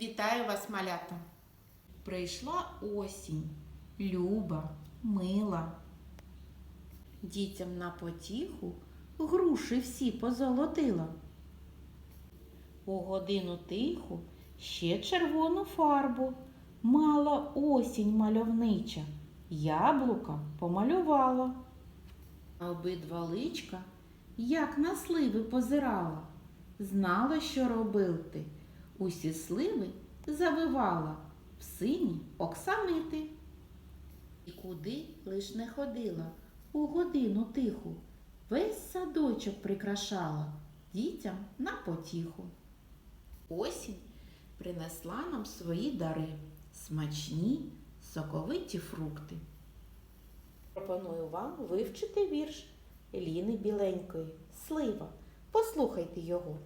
Вітаю вас, малята! Прийшла осінь, люба, мила. Дітям на потіху груші всі позолотила. У годину тиху ще червону фарбу мала осінь мальовнича, яблука помалювала. А обидва личка, як на сливи позирала, знала, що робити. Усі сливи завивала в сині оксамити. І куди лиш не ходила у годину тиху, весь садочок прикрашала дітям на потіху. Осінь принесла нам свої дари, смачні, соковиті фрукти. Пропоную вам вивчити вірш Ліни Біленької Слива. Послухайте його.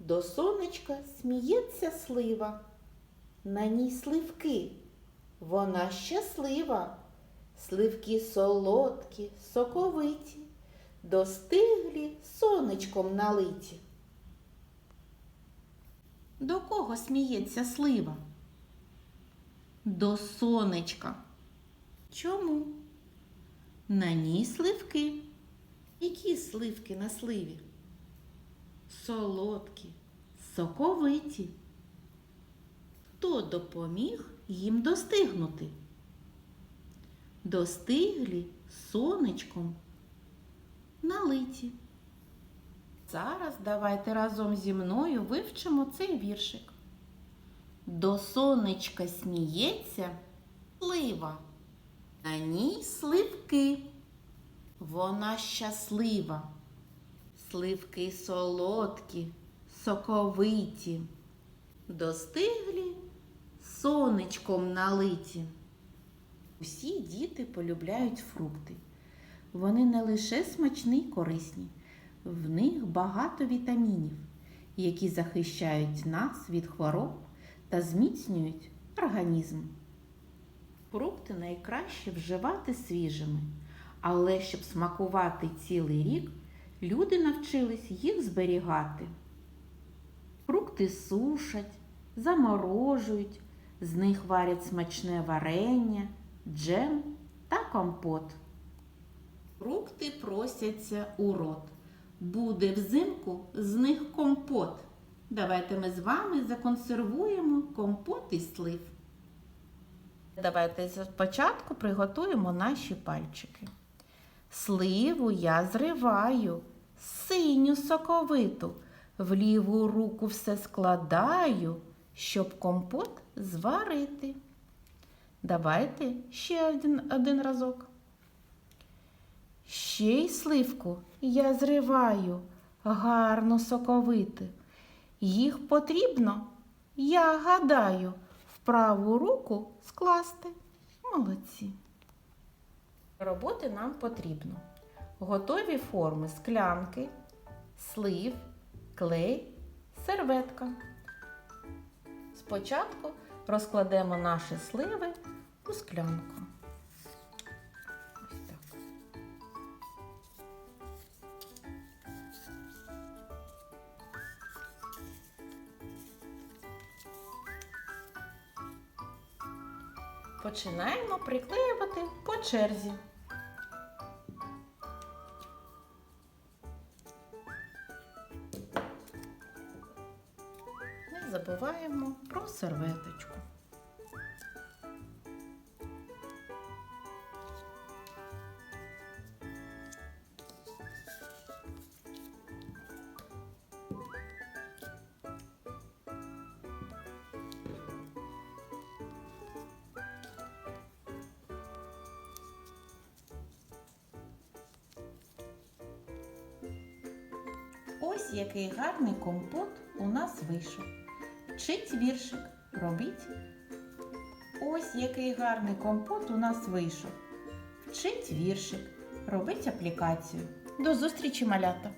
До сонечка сміється слива, на ній сливки, вона щаслива, сливки солодкі, соковиті, достиглі сонечком налиті. До кого сміється слива? До сонечка. Чому? На ній сливки. Які сливки на сливі? Солодкі, соковиті. Хто допоміг їм достигнути? Достиглі сонечком налиті. Зараз давайте разом зі мною вивчимо цей віршик. До сонечка сміється слива, на ній сливки. Вона щаслива. Сливки солодкі, соковиті, достиглі сонечком налиті. Усі діти полюбляють фрукти. Вони не лише смачні й корисні, в них багато вітамінів, які захищають нас від хвороб та зміцнюють організм. Фрукти найкраще вживати свіжими, але щоб смакувати цілий рік, люди навчились їх зберігати. Фрукти сушать, заморожують, з них варять смачне варення, джем та компот. Фрукти просяться у рот. Буде взимку з них компот. Давайте ми з вами законсервуємо компот із слив. Давайте спочатку приготуємо наші пальчики. Сливу я зриваю, синю соковиту, в ліву руку все складаю, щоб компот зварити. Давайте ще один, один разок. Ще й сливку я зриваю, гарно соковити. Їх потрібно, я гадаю, в праву руку скласти. Молодці. Роботи нам потрібно. Готові форми склянки, слив, клей, серветка. Спочатку розкладемо наші сливи у склянку. Починаємо приклеювати по черзі. Забуваємо про серветочку. Ось який гарний компот у нас вийшов. Вчить віршик, робіть. Ось який гарний компот у нас вийшов. Вчить віршик, робить аплікацію. До зустрічі, малята!